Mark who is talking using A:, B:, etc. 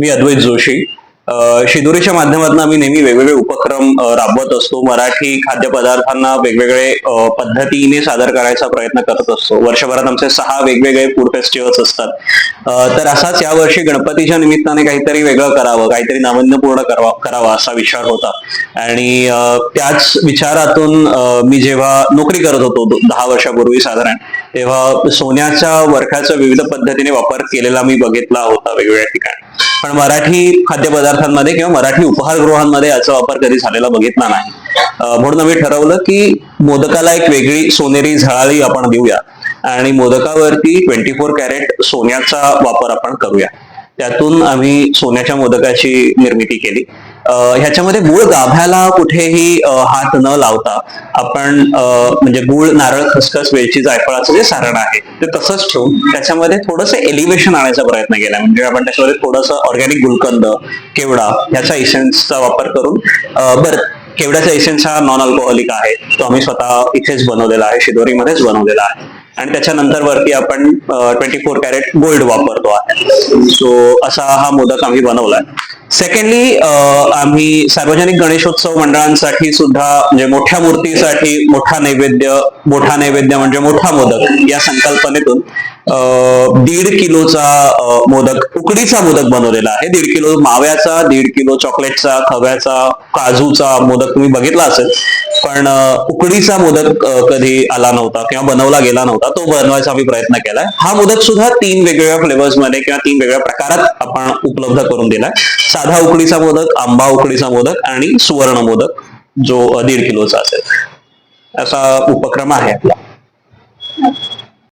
A: मी अद्वैत जोशी. शिदुरीच्या माध्यमातून आम्ही नेहमी वेगवेगळे उपक्रम राबवत असतो. मराठी खाद्यपदार्थांना वेगवेगळे पद्धतीने सादर करायचा प्रयत्न करत असतो. वर्षभरात आमचे सहा वेगवेगळे फूड फेस्टिवल्स असतात. तर असाच यावर्षी गणपतीच्या निमित्ताने काहीतरी वेगळं करावं काहीतरी नाविन्यपूर्ण करावा करावा असा विचार होता. आणि त्याच विचारातून मी जेव्हा नोकरी करत होतो दहा वर्षापूर्वी साधारण तेव्हा सोन्याच्या वर्खाचा विविध पद्धतीने वापर केलेला मी बघितला होता वेगवेगळ्या ठिकाणी. पण मराठी खाद्यपदार्थांमध्ये किंवा मराठी उपहारगृहांमध्ये याचा वापर कधी झालेला बघितला नाही. म्हणून आम्ही ठरवलं की मोदकाला एक वेगळी सोनेरी झळाळी आपण देऊया आणि मोदकावरती ट्वेंटी फोर कॅरेट सोन्याचा वापर आपण करूया. त्यातून आम्ही सोन्याच्या मोदकाची निर्मिती केली. ह्याच्यामध्ये गुळ गाभ्याला कुठेही हात न लावता आपण म्हणजे गुळ नारळ खसखस वेलची जायफळाचं जे सारण आहे ते तसंच ठेवून त्याच्यामध्ये थोडंसं एलिव्हेशन आणायचा प्रयत्न केला. म्हणजे आपण त्याच्यामध्ये थोडंसं ऑर्गॅनिक गुलकंद केवडा ह्याचा इसेन्सचा वापर करून बरं केवड्याचा इसेन्स हा नॉन अल्कोहोलिक आहे. तो आम्ही स्वतः इथेच बनवलेला आहे शिदोरीमध्येच बनवलेला आहे. आणि त्याच्यानंतर वरती आपण ट्वेंटी फोर कॅरेट गोल्ड वापरतो आहे. सो असा हा मोदक आम्ही बनवलाय. सेकंडली uh, आम्ही सार्वजनिक गणेशोत्सव मंडळांसाठी सुद्धा म्हणजे मोठ्या मूर्तीसाठी मोठा नैवेद्य मोठा नैवेद्य म्हणजे मोठा मोदक या संकल्पनेतून दीड किलोचा मोदक उकडीचा मोदक बनवलेला आहे. दीड किलो माव्याचा दीड किलो चॉकलेटचा खव्याचा काजूचा मोदक तुम्ही बघितला असेल. पण उकडीचा मोदक कधी आला नव्हता किंवा बनवला गेला नव्हता तो बनवायचा आम्ही प्रयत्न केलाय. हा मोदक सुद्धा तीन वेगवेगळ्या फ्लेवर्समध्ये किंवा तीन वेगळ्या प्रकारात आपण उपलब्ध करून दिलाय. साधा उकडीचा मोदक आंबा उकडीचा मोदक आणि सुवर्ण मोदक जो दीड किलोचा असेल. असा उपक्रम आहे आपला.